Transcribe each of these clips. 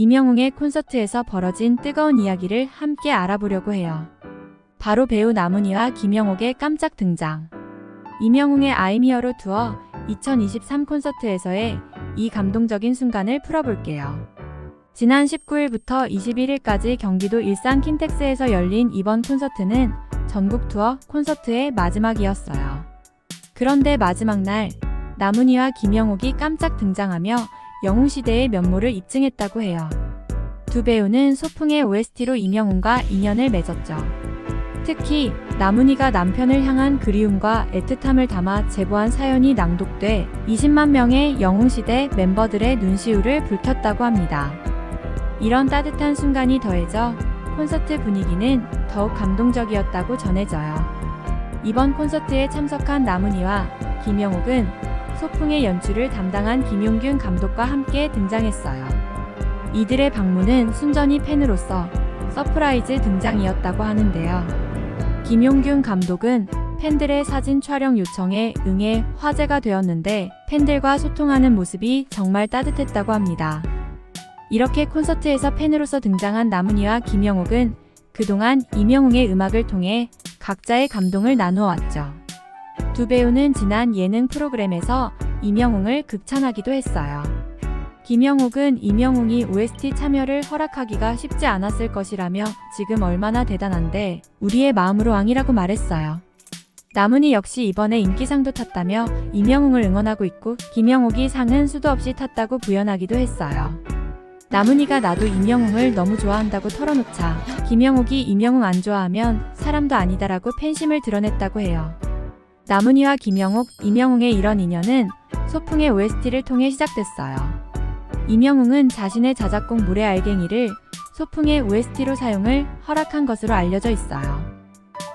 이명웅의 콘서트에서 벌어진 뜨거운 이야기를 함께 알아보려고 해요. 바로 배우 남은희와 김영옥의 깜짝 등장. I'm Here로 투어 2023 콘서트에서의 이 감동적인 순간을 풀어볼게요. 지난 19일부터 21일까지 경기도 일산 킨텍스에서 열린 이번 콘서트는 전국 투어 콘서트의 마지막이었어요. 그런데 마지막 날 남은희와 김영옥이 깜짝 등장하며 영웅시대의 면모를 입증했다고 해요. 두 배우는 소풍의 OST로 이명웅과 인연을 맺었죠. 특히 남은희가 남편을 향한 그리움과 애틋함을 담아 제보한 사연이 낭독돼 20만 명의 영웅시대 멤버들의 눈시울을 불켰다고 합니다. 이런 따뜻한 순간이 더해져 콘서트 분위기는 더욱 감동적이었다고 전해져요. 이번 콘서트에 참석한 남은희와 김영옥은 소풍의 연출을 담당한 김용균 감독과 함께 등장했어요. 이들의 방문은 순전히 팬으로서 서프라이즈 등장이었다고 하는데요. 김용균 감독은 팬들의 사진 촬영 요청에 응해 화제가 되었는데 팬들과 소통하는 모습이 정말 따뜻했다고 합니다. 이렇게 콘서트에서 팬으로서 등장한 남은희와 김영옥은 그동안 이명웅의 음악을 통해 각자의 감동을 나누어 왔죠. 두 배우는 지난 예능 프로그램에서 이명웅을 극찬하기도 했어요. 김영옥은 이명웅이 OST 참여를 허락하기가 쉽지 않았을 것이라며 지금 얼마나 대단한데 우리의 마음으로 왕이라고 말했어요. 남은희 역시 이번에 인기상도 탔다며 이명웅을 응원하고 있고 김영옥이 상은 수도 없이 탔다고 부연하기도 했어요. 남은희가 나도 이명웅을 너무 좋아한다고 털어놓자 김영옥이 이명웅 안 좋아하면 사람도 아니다라고 팬심을 드러냈다고 해요. 남은희와 김영옥, 이명웅의 이런 인연은 소풍의 OST를 통해 시작됐어요. 이명웅은 자신의 자작곡 물의 알갱이를 소풍의 OST로 사용을 허락한 것으로 알려져 있어요.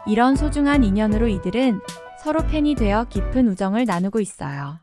이런 소중한 인연으로 이들은 서로 팬이 되어 깊은 우정을 나누고 있어요.